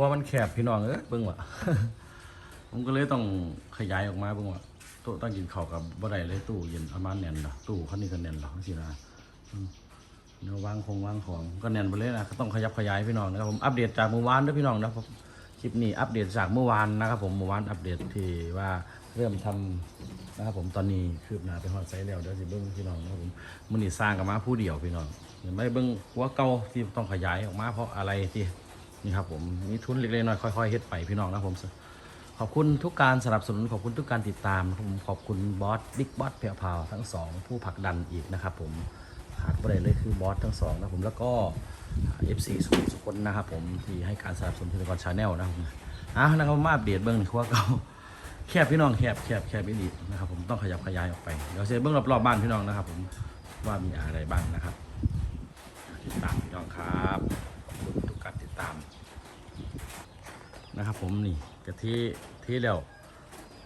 ว่ามันแคบพี่น้องเอ้ยเบิ่งว่ะผมก็เลยต้องขยายออกมาเบิ่งว่าโต๊ะตั้งกินข้าวกับบ่ได้เลยตู้เย็นประมาณแน่นเนาะตู้คันนี้ก็แน่นหรอกจังซี่นะเดี๋ยววางของวางของก็แน่นไปเลยนะต้องขยับขยายพี่น้องนะครับผมอัปเดตจากเมื่อวานด้อพี่น้องนะครับคลิปนี้อัปเดตจากเมื่อวานนะครับ ผมเมื่อวานอัปเดตที่ว่าเริ่มทำนะครับผมตอนนี้คืบหน้าไปฮอดไซส์แล้วเดี๋ยวสิเบิ่งพี่น้องนะครับผมมื้อนี้สร้างกับมาผู้เดียวพี่น้องเดี๋ยวไม่เบิ่งหัวเก่าที่ต้องขยายออกมาเพราะอะไรที่ นี่ครับผมมีทุนเล็กๆน้อยๆค่อยๆเฮ็ดไปพี่น้องนะผมขอบคุณทุกการสนับสนุนขอบคุณทุกการติดตามผมขอบคุณบอสบิ๊กบอสเพียวพาวทั้งสองผู้ผลักดันอีกนะครับผมขาดประเด็นเลยคือบอสทั้งสองนะผมแล้วก็ FC สุขสุคนนะครับผมที่ให้การสนับสนุนทีละกรชาแนลนะครับผมอะนะครับมาอัปเดตเบื้องในครัวเก่าแคบพี่น้องแคบแคบแคบไม่ดีนะครับผมต้องขยับขยายออกไปเดี๋ยวเซเบื้องรอบๆบ้านพี่น้องนะครับผมว่ามีอะไรบ้างนะครับ ติดตามพี่น้องครับขอบคุณทุกการติดตาม นะครับผมนี่กะทิที่แล้ว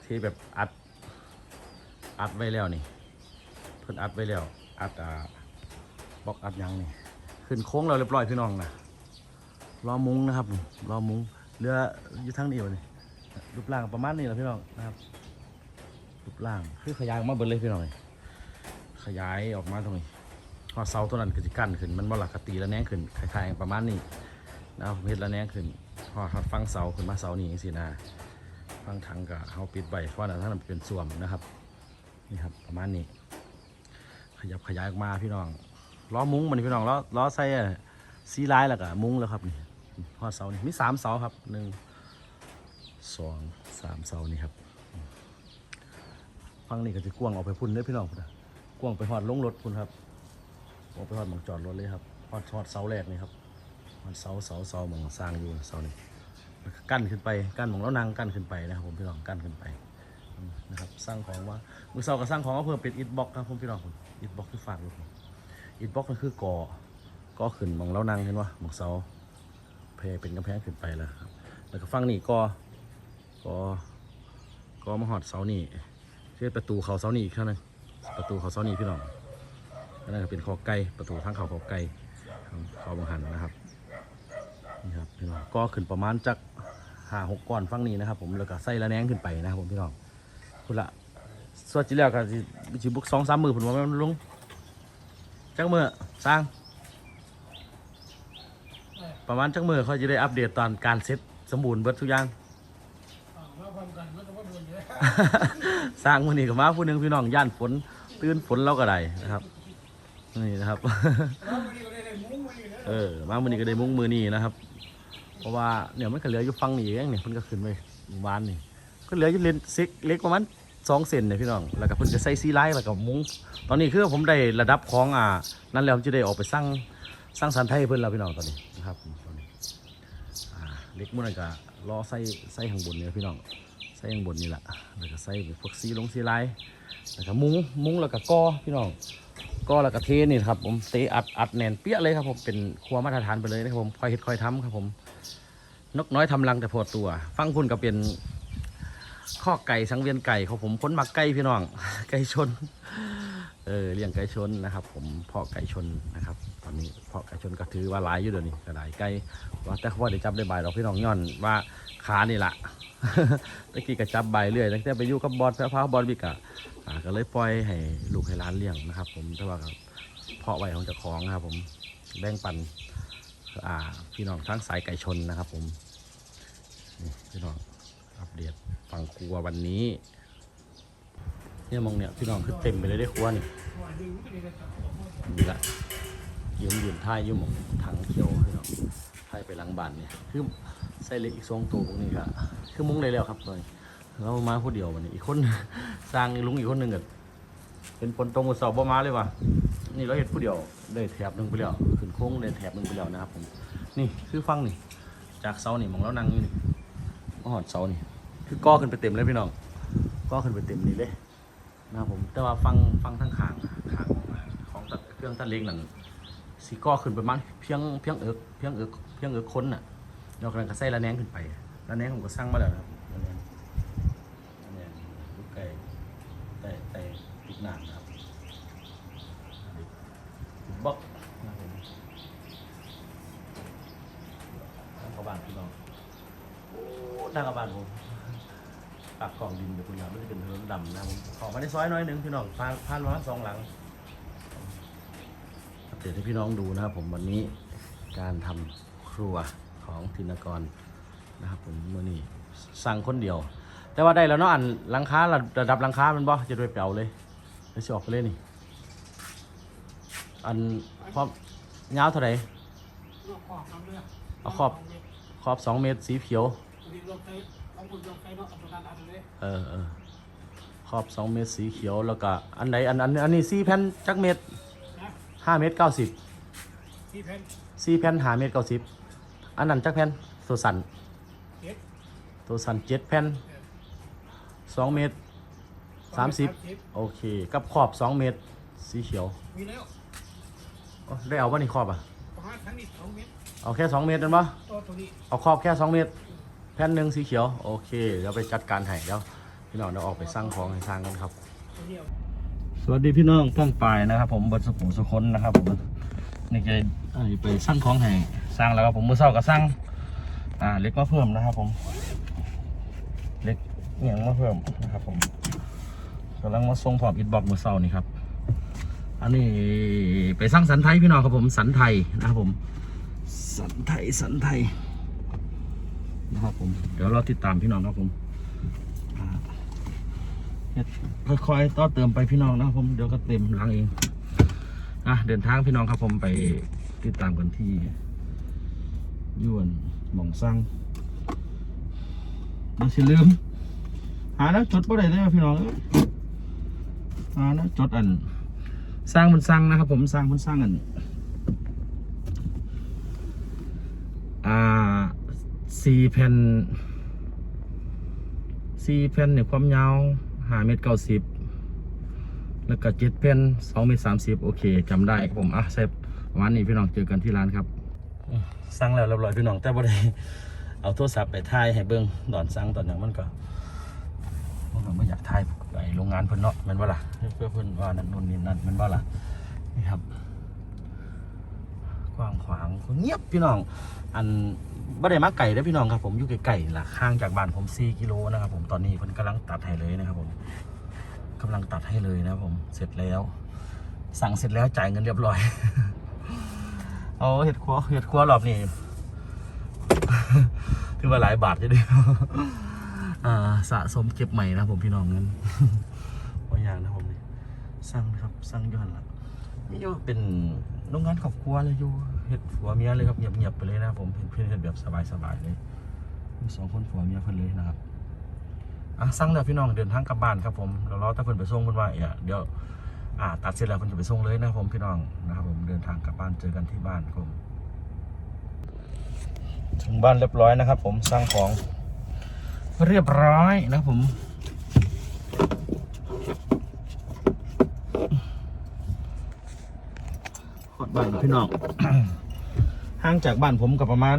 ที่แบบอัดอัดไว้แล้วนี่ เพิ่นอัดไว้แล้ว อัดอ่าบล็อกอัดยังนี่ขึ้นโค้งเราเรียบร้อยพี่น้องนะรอมุ้งนะครับรอมุ้งเรืออยู่ทั้งนี้วนี่รูปร่างประมาณนี้แหละพี่น้องนะครับรูปร่างคือขยายออกมาเบิดเลยพี่น้องขยายออกมาตรงนี้พอเสาตัวนั้นก็จะกั้นขึ้นมันบ่หลักกตีแล้วแหนงขึ้นคล้ายๆประมาณนี้ นะครับผมเฮ็ดแล้วแนงขึ้นพอทัดฟังเสาขึ้นมาเสานี่สินะฟังถังกับเฮาปิดใบเพราะนั้นท่านเป็นส่วมนะครับ นี่ครับประมาณนี้ ขยับขยายออกมาพี่น้องล้อมุ้งมันพี่น้องล้อล้อใส่ซีไลน์แล้วก็มุ้งแล้วครับนี่พอเสานี่มีสามเสาครับหนึ่งสองสามเสานี่ครับฟังนี่ก็จะกว้างออกไปพุ่นเด้อพี่น้องพุ่นกว้างไปหอดลงรถพุ่นครับออกไปหอดหมองจอดรถเลยครับหอดหอดเสาแรกนี่ครับ เสาเสาเสาหมองสร้างอยู่เสานี่กั้นขึ้นไปกั้นหมองแล้วนางกั้นขึ้นไปนะครับผมพี่น้องกั้นขึ้นไปนะครับสร้างของว่ามือเสาก็สร้างของก็เพิ่มเป็นอิฐบล็อกครับผมพี่น้องผมอิฐบล็อกที่ฝากลูกอิฐบล็อกนั่นคือก่อก่อขึ้นมองแล้วนางเห็นว่าหมองเสาเพเป็นกำแพงขึ้นไปแล้วครับแล้วก็ฟังนี่ก่อก่อก่อมาหอดเสานี่คือประตูเขาเสานี่อีกเท่านั้นประตูเขาเสานี่พี่น้องอันนั่นก็เป็นขอไก่ประตูทางเขาขอไก่เขาบังหันนะครับ พี่น้องก็ขึ้นประมาณจากหาหกก้อนฟังนี้นะครับผมแล้วก็ใส่ละแนงขึ้นไปนะครับผมพี่น้องคุณละสวัสดีแล้วก็สิสิบุกสองสามมือผมว่ามันลงจักมือสร้างประมาณจักมือเขาจะได้อัปเดตตอนการเซ็ตสมบูรณ์เบิดทุกอย่างอ่ามาพร้อมกันสร้างมือนี้ก็มาผู้หนึงพี่น้องย่านฝนตื่นฝนเราก็ได้นะครับนี่นะครับ เออมามือนี้ก็ได้มุ้งมือนี้นะครับ เพราะว่าเนี่ยมันก็เหลืออยู่ฟังนี่เองเนี่ยเพิ่นก็ขึ้นไปหมู่บ้านนี่ก็เหลืออยู่เลนซิกเล็กประมาณสองเซนเนี่ยพี่น้อง แล้วก็เพิ่นจะใส่ซีไลท์แล้วก็มุ้ง ตอนนี้คือผมได้ระดับของอ่า นั่นแล้วผมจะได้ออกไปสร้างสร้างสรรไทยให้เพิ่นแล้วพี่น้องตอนนี้นะครับตอนนี้อ่าเล็กมันนนก็ล้อใส่ใส่ข้างบนเนี่ยพี่น้อง ใส่ข้างบนนี่แหละแล้วก็ใส่พวกซีลงซีไลท์แล้วก็มุ้งมุ้งแล้วก็กอพี่น้องก็แล้วก็เทนี่ครับผมเตะอัดอัดแน่นเปี้ยเลยครับผมเป็นครัวมาตรฐานไปเลยนะครับผมคอยเฮ็ดคอยทำครับผม นกน้อยทำรังแต่พอตัว ฟังคุณก็เป็นข้อไก่สังเวียนไก่ของผมค้นมักไก่พี่น้อง ไก่ชน เออเลี้ยงไก่ชนนะครับ ผมเพาะไก่ชนนะครับ ตอนนี้เพาะไก่ชนก็ถือว่าหลายอยู่เดี๋ยวนี้ก็หลายไก่ว่าแต่ว่าได้จับได้ใบายดอกพี่น้องย้อนว่าขานี่แหละตะกี้ก็จับใบเรื่อยตั้งแต่ไปอยู่กับบอลแพ้พ้าบอลบิกอะก็เลยปล่อยให้ลูกให้ร้านเลี้ยงนะครับ ผมแต่ว่าเพาะไว้ของเจ้าของนะครับ ผมแบ่งปันอ่า พี่น้องทั้งสายไก่ชนนะครับผมพี่น้องอัปเดตฝั่งครัววันนี้ เนี่ยมองเนี่ยพี่น้องคือเต็มไปเลยได้ครัวนี่นี่ละยืมยืนท้ายยืมหมองถังเขียวพี่น้องท้ายไปหลังบ้านเนี่ยคือใส่เหล็กอีกสองตัวพวกนี้ก็คือมุ้งได้แล้วครับเลยเรามาผู้เดียววันนี้อีกคนสร้างลุงอีกคนหนึ่งก็เป็นปนตรงกับเสาบ่มาเลยว่ะ นี่เราเห็นผู้เดียวได้แถบหนึ่งไปแล้วขึ้นโค้งได้แถบหนึ่งไปแล้วนะครับผมนี่คือฟังนี่ จากเสานี่มองแล้วนั่งอยู่นี่มาหอดเสานี่คือก้อขึ้นไปเต็มเลยพี่น้องก้อขึ้นไปเต็มนี่เลยนะครับผมแต่ว่าฟังฟังทั้งขางขางของตัดเครื่องตัดเล็กนั่นสีก้อขึ้นประมาณเพียงเพียงเอิกเพียงเอิกเพียงเอิกค้นน่ะเรากำลังก็ใส่ระแนงขึ้นไประแนงผมก็สร้างมาแล้วนะครับระแนงระแนงลูกไก่แต่แต่ติดหนามนะครับบล็อกนะครับผมทางเข้าบ้านพี่น้อง ทางกระบานผมปากกล่องดินอยู่คุณครับมันจะเป็นถนนดำนะผมออกมาในซอยน้อยหนึ่งพี่น้องผ่านผ่านมาสองหลังอัปเดตให้พี่น้องดูนะครับ ผมวันนี้การทำครัวของธินกรนะครับผมเมื่อนี้สั่งคนเดียว แต่ว่าได้แล้วเนาะอันหลังคาระระดับหลังคามันบ่จะด้วยเปล่าเลยเดี๋ยวสิออกไปเลยนี่ อันความยาวเท่าไหร่รอบขอบน้ำเลือดเอาขอบขอบสองเมตรสีเขียว ดีรอบใช้ของคุณรอบใช้เนาะอัตราอันเลยเออเออขอบสองเมตรสีเขียวแล้วก็อันไหนอันอันอันนี้สี่แผ่นจักเมตรนะห้าเมตรเก้าสิบที่แผ่นสี่แผ่นห้าเมตรเก้าสิบอันนั้นจักแผ่นตัวสันเจ็ดตัวสันเจ็ดแผ่นสองเมตรสามสิบโอเค กับขอบสองเมตรสีเขียวมีแล้วอ๋อได้เอาป่ะนี่ขอบอะประมาณทั้งนี้สองเมตรเอาแค่สองเมตรนั่นปะตัวตัวนี้เอาขอบแค่สองเมตร แผ่นหนึ่งสีเขียว โอเค เดี๋ยวไปจัดการให้เดี๋ยวพี่น้องเดี๋ยวออกไปสร้างของให้สร้างกันครับ สวัสดีพี่น้องป้องปายนะครับผมบิร์ดสุขสุคนนะครับผมนี่จะไปสร้างของให้สร้างแล้วครับผมมือเศร้าก็สร้างอ่าเล็กมาเพิ่มนะครับผม เล็กเหนียงมาเพิ่มนะครับผมกำลังมาส่งพอมอินบ็อกมือเศร้านี่ครับ อันนี้ไปสร้างสันไทยพี่น้องครับผมสันไทยนะครับผม สันไทยสันไทย นะครับผมเดี๋ยวเราติดตามพี่น้องครับผมอ่าเฮ็ดค่อยๆต่อเติมไปพี่น้องนะครับผมเดี๋ยวก็เต็มหลังเองอะเดินทางพี่น้องครับผมไปติดตามกันที่ยวนหม่องซังเราสิลืม หาแล้วจดบ่ได้เลยว่ะพี่น้องเอ้ยหาแล้วจดอัน สร้างมันสร้างนะครับผมสร้างมันสร้างอัน อ่า สี่แผ่นสี่แผ่นเนี่ยความยาวห้าเมตรเก้าสิบแล้วก็เจ็ดแผ่นสองเมตรสามสิบโอเคจำได้ครับผมอะเซฟประมาณนี้พี่น้องเจอกันที่ร้านครับสั่งแล้วเรียบร้อยพี่น้องแต่บ่ได้เอาโทรศัพท์ไปถ่ายให้เบิ่งตอนสั่งตอนนั้นมันก็มันไม่อยากถ่ายไปโรงงานเพิ่นเนาะมันว่าล่ะเพื่อเพิ่นว่านั่นนู่นนี่นั่นมันว่าล่ะนี่ครับ กว้างขวางเงียบพี่น้อง อันบ่ได้มาไก่เด้อพี่น้องครับผมอยู่ไก่ๆล่ะข้างจากบ้านผม4กิโลนะครับผมตอนนี้เพิ่นกำลังตัดให้เลยนะครับผมกำลังตัดให้เลยนะครับผมเสร็จแล้ว สั่งเสร็จแล้วจ่ายเงินเรียบร้อยเอาเห็ดครัวเห็ดครัวรอบนี้ถือว่าหลายบาทจะดีอ่าสะสมเก็บใหม่นะผมพี่น้องเงินบาอย่างนะผมนี่สั่งครับสั่งย้อนละนี่อยู่เป็น โรงงานครอบครัวเลยอยู่เฮ็ดผัวเมียเลยครับเงียบๆไปเลยนะครับผมเพื่อนเฮ็ดแบบสบายๆเลยมีสองคนผัวเมียเพิ่นเลยนะครับอะสั่งแล้วพี่น้องเดินทางกลับบ้านครับผมแล้วรอถ้าเพิ่นไปส่งเพิ่นว่าเอ่ยเดี๋ยวอ่าตัดเสร็จแล้วเพิ่นจะไปส่งเลยนะผมพี่น้องนะครับผมเดินทางกลับบ้านเจอกันที่บ้านครับผมถึงบ้านเรียบร้อยนะครับ ผมสั่งของเรียบร้อยนะผม ขอด บ้านพี่น้อง ห่างจากบ้านผมกับประมาณ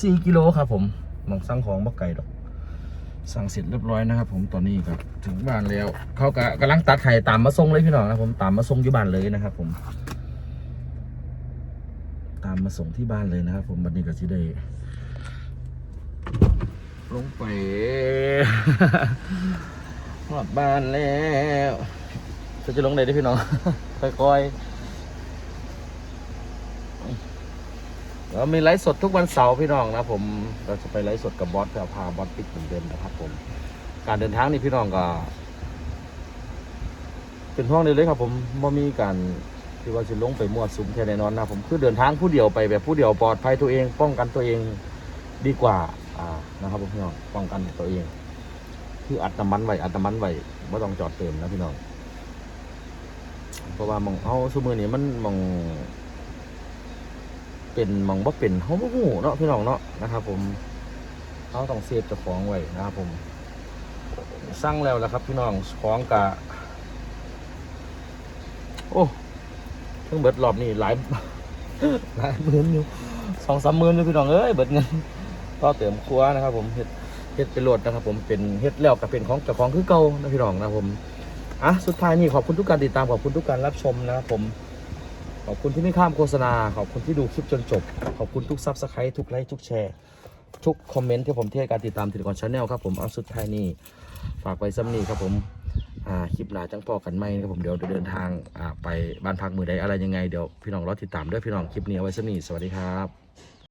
สี่กิโลครับผมมองสั่งของบ่ไก่ดอก สั่งเสร็จเรียบร้อยนะครับ ผมตอนนี้ก็ถึงบ้านแล้ว เขากกำลังตัดไข่ตามมาส่งเลยพี่น้องนะครับผมตามมาส่งที่บ้านเลยนะครับ ผม ตามมาส่งที่บ้านเลยนะครับ ผมบัดนี้ก็สิได้ลงไปหอดบ้านแล้วจะจะลงไหนได้พี่น้อง ค่อยๆเรามีไลฟ์สดทุกวันเสาร์พี่น้องนะผมเราจะไปไลฟ์สดกับบอสกับพาบอสปิกเหมือนเดิมนะครับผม การเดินทางนี่พี่น้องก็เป็นห้องเดียวเลยครับ ผมไม่มีการที่ว่าจะลงไปมั่วสุมแค่แน่นอนนะผมคือเดินทางผู้เดียวไปแบบผู้เดียวปลอดภัยตัวเอง ป้องกันตัวเองดีกว่าอ่านะครับพี่น้องป้องกันตัวเอง คืออัดน้ำมันไว้อัดน้ำมันไว้ไม่ต้องจอดเติมนะพี่น้อง เพราะว่ามองเอาสมือนี้มันมอง เป็นมองบ่เป็นเขาบ่ฮู้เนาะพี่น้องเนาะนะครับ ผมเขาต้องเซฟเจ้าของไว้นะครับผมสั่งแล้วแหละครับ พี่น้องของกะโอ้เพิ่งเบิดรอบนี้หลายหลายหมื่นอยู่สองสามหมื่นอยู่พี่น้องเอ้ยเบิดเงินก็เติมครัวนะครับ ผมเฮ็ดเฮ็ดเป็นโหลดนะครับ ผมเป็นเฮ็ดแล้วกับเป็นของเจ้าของคือเก่านะพี่น้องนะครับผม อะสุดท้ายนี่ขอบคุณทุกการติดตามขอบคุณทุกการรับชมนะครับผม ขอบคุณที่ไม่ข้ามโฆษณา ขอบคุณที่ดูคลิปจนจบ ขอบคุณทุกซับสไครต์ทุกไลค์ทุกแชร์ทุกคอมเมนต์ที่ผมเทศการติดตามติดก่อนชาแนลครับผมเอาสุดท้ายนี่ฝากไว้ซ้ำนี่ครับผมอ่าคลิปหนาจังพอกันไหมครับผมเดี๋ยวเดินทางอ่าไปบ้านพักมือใดอะไรยังไงเดี๋ยวพี่น้องรอติดตามด้วยพี่น้องคลิปนี้เอาไว้ซ้ำนี่สวัสดีครับ